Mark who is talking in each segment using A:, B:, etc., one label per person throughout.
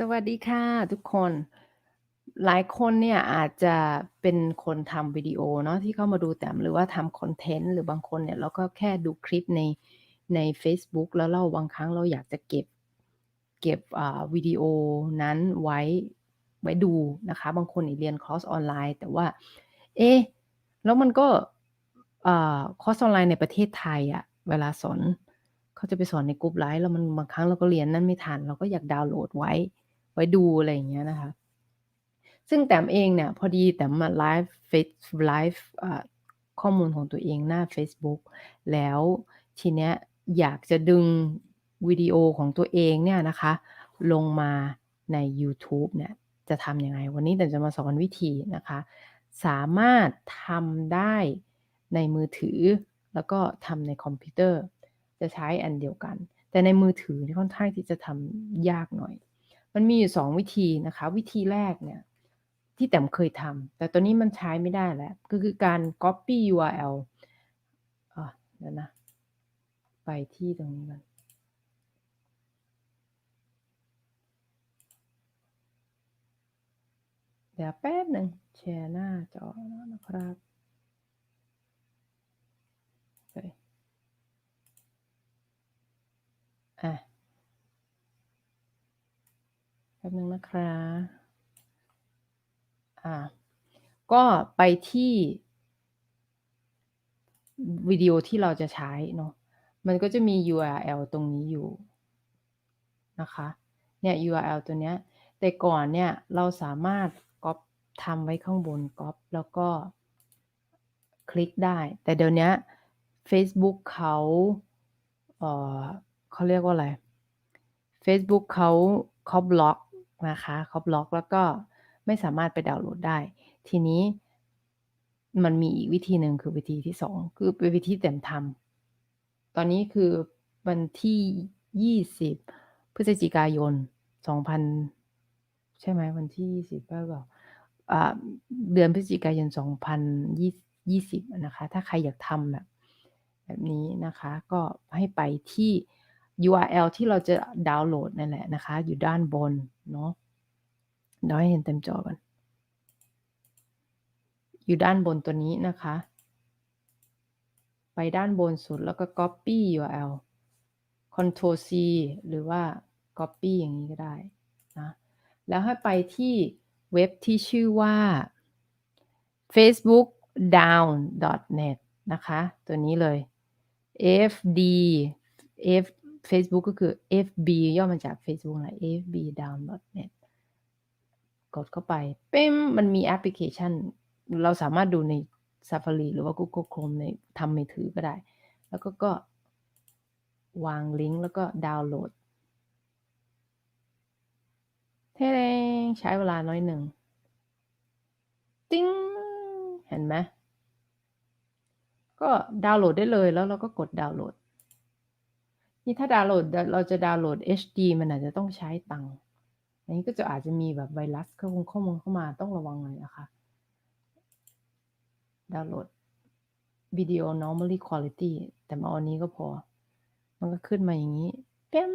A: สวัสดีค่ะทุกคน หลายคนเนี่ยอาจจะเป็นคนทำวิดีโอเนาะที่เข้ามาดูแต้มหรือว่าทำคอนเทนต์หรือบางคนเนี่ยเราก็แค่ดูคลิปในในเฟซบุ๊กแล้วเราบางครั้งเราอยากจะเก็บเก็บวิดีโอนั้นไว้ไว้ดูนะคะ บางคนเนี่ยเรียนคอร์สออนไลน์ แต่ว่า เอ๊แล้วมันก็คอร์สออนไลน์ในประเทศไทยอะเวลาสอนเขาจะไปสอนในกรุ๊ปไลฟ์แล้วมันบางครั้งเราก็เรียนนั่นไม่ทัน เราก็อยากดาวน์โหลดไว้ ไว้ดูอะไรอย่างเงี้ยนะคะ ซึ่งแต้มเองเนี่ยพอดีแต้มมาไลฟ์เฟซไลฟ์ข้อมูลของตัวเองหน้าเฟซบุ๊กแล้วทีเนี้ยอยากจะดึงวิดีโอของตัวเองเนี่ยนะคะ ลงมาในยูทูบเนี่ยจะทำยังไง วันนี้แต้มจะมาสอนวิธีนะคะ สามารถทำได้ในมือถือ แล้วก็ทำในคอมพิวเตอร์ จะใช้อันเดียวกัน แต่ในมือถือนี่ค่อนข้างที่จะทำยากหน่อย มันมีอยู่2วิธีนะคะ วิธีแรกเนี่ยที่แต้มเคยทำแต่ตอนนี้มันใช้ไม่ได้แล้ว ก็คือการ copy URL อ่าเดี๋ยวนะ ไปที่ตรงนี้ก่อนเดี๋ยวแป๊บหนึ่งแชร์หน้าจอนะครับเฮ้ยอะแป๊บหนึ่งนะคะ อ่า ก็ไปที่วิดีโอที่เราจะใช้เนาะ มันก็จะมี URL ตรงนี้อยู่นะคะ เนี่ย URL ตัวเนี้ย แต่ก่อนเนี่ยเราสามารถก๊อปทำไว้ข้างบนก๊อปแล้วก็คลิกได้ แต่เดี๋ยวนี้ Facebook เขาเอ่อเขาเรียกว่าอะไร Facebook เขาเขาบล็อก นะคะเขาบล็อกแล้วก็ไม่สามารถไปดาวน์โหลดได้ ทีนี้มันมีอีกวิธีหนึ่งคือวิธีที่2คือเป็นวิธีแต้มทำตอนนี้คือวันที่20พฤศจิกายน2000ใช่ไหมวันที่20เปล่าอ่าเดือนพฤศจิกายน2020อะนะคะ ถ้าใครอยากทำแบบแบบนี้นะคะ ก็ให้ไปที่ URL ที่เราจะดาวน์โหลดนั่นแหละนะคะ อยู่ด้านบน เนาะเดี๋ยวให้เห็นเต็มจอก่อน อยู่ด้านบนตัวนี้นะคะ ไปด้านบนสุดแล้วก็ copy URL Ctrl C หรือว่า copy อย่างนี้ก็ได้นะแล้วให้ไปที่เว็บที่ชื่อว่า facebook down net นะคะ ตัวนี้เลย fd f Facebook ก็คือ fb ย่อมาจาก Facebook นะ fb down net กดเข้าไปเป้มมันมีแอปพลิเคชัน เราสามารถดูใน Safari หรือว่า Google Chrome ในทำมือถือก็ได้ แล้วก็ก็วางลิงก์แล้วก็ดาวน์โหลดเท่ใช้เวลาน้อยหนึ่ง ติ้ง เห็นไหมก็ดาวน์โหลดได้เลยแล้วเราก็กดดาวน์โหลด นี่ถ้าดาวน์โหลดเราจะดาวน์โหลด HD มันอาจจะต้องใช้ตังค์อันนี้ก็จะอาจจะมีแบบไวรัสเข้าข้อมูลเข้ามาต้องระวังหน่อยนะคะ ดาวน์โหลดวิดีโอ normally quality แต่มาอันนี้ก็พอ มันก็ขึ้นมาอย่างนี้เป้ม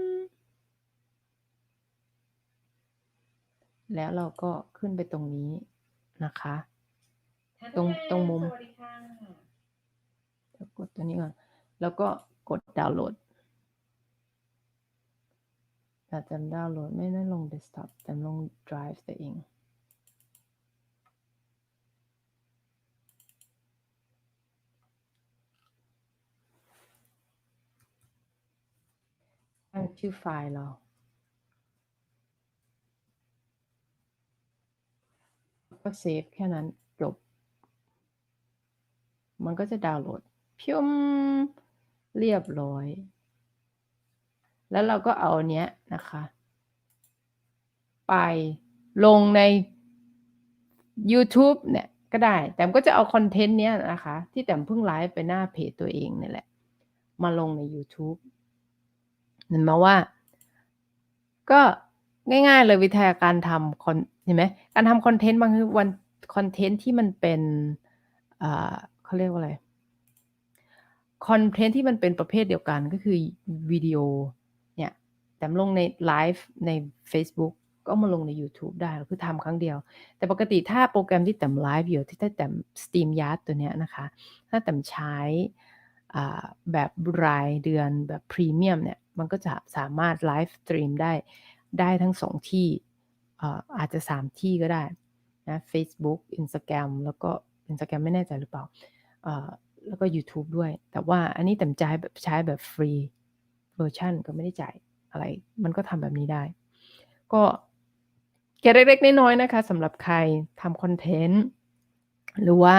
A: แล้วเราก็ขึ้นไปตรงนี้นะคะ ตรงตรงมุมกดตัวนี้ก่อน แล้วก็กดดาวน์โหลด แต่จำดาวน์โหลดไม่ได้ลงเดสก์ท็อปแต่ลง Drive ตัวเองตั้งชื่อไฟล์เราก็เซฟแค่นั้นจบ มันก็จะดาวน์โหลดพิมเรียบร้อย แล้วเราก็เอาเนี้ยนะคะ ไปลงใน YouTube เนี่ยก็ได้ แต่ก็จะเอาคอนเทนต์เนี้ยนะคะ ที่แต่เพิ่งไลฟ์ไปหน้าเพจตัวเองนี่แหละ มาลงใน YouTube เห็นไหมว่า ก็ง่ายๆเลยวิธีการทำคอนเห็นไหมการทำคอนเทนต์บางทีวันคอนเทนต์ที่มันเป็นเขาเรียกว่าอะไรคอนเทนต์ที่มันเป็นประเภทเดียวกันก็คือวิดีโอ แต่ลงในไลฟ์ใน Facebook ก็มาลงในยูทูบได้คือทำครั้งเดียว แต่ปกติถ้าโปรแกรมที่แต้มไลฟ์อยู่ที่แต้ม StreamYard ตัวเนี้ยนะคะ ถ้าแต้มใช้แบบรายเดือนแบบพรีเมียมเนี่ย มันก็จะสามารถไลฟ์สตรีมได้ได้ทั้ง2ที่อาจจะ 3 ที่ก็ได้นะเฟซบุ๊ก Instagram แล้วก็ Instagram ไม่แน่ใจหรือเปล่า แล้วก็ยูทูบด้วย แต่ว่าอันนี้แต้มจ่ายแบบใช้แบบฟรีเวอร์ชันก็ไม่ได้จ่าย อะไร มันก็ทำแบบนี้ได้ ก็เกร็ดเล็กๆน้อยๆนะคะสำหรับใครทำคอนเทนต์หรือว่า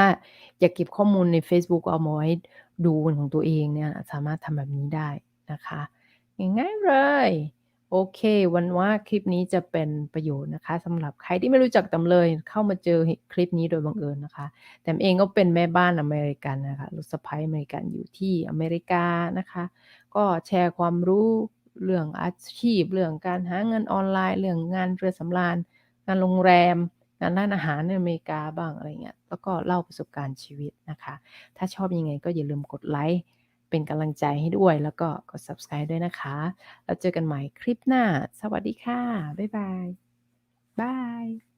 A: อยากเก็บข้อมูลในเฟซบุ๊กเอามาไว้ดูของตัวเองเนี่ยสามารถทำแบบนี้ได้นะคะง่ายๆเลยโอเค วังว่าคลิปนี้จะเป็นประโยชน์นะคะสำหรับใครที่ไม่รู้จักต้มเลย เข้ามาเจอคลิปนี้โดยบังเอิญนะคะ แต้มเองก็เป็นแม่บ้านอเมริกันนะคะลูกสะใภ้อเมริกันอยู่ที่อเมริกานะคะ ก็แชร์ความรู้ เรื่องอาชีพ เรื่องการหาเงินออนไลน์ เรื่องงานเรือสำราญ งานโรงแรม งานร้านอาหารในอเมริกาบ้างอะไรเงี้ย แล้วก็เล่าประสบการณ์ชีวิตนะคะ ถ้าชอบยังไงก็อย่าลืมกดไลค์ เป็นกำลังใจให้ด้วย แล้วก็กด Subscribe ด้วยนะคะ แล้วเจอกันใหม่คลิปหน้า สวัสดีค่ะ บ๊ายบาย บาย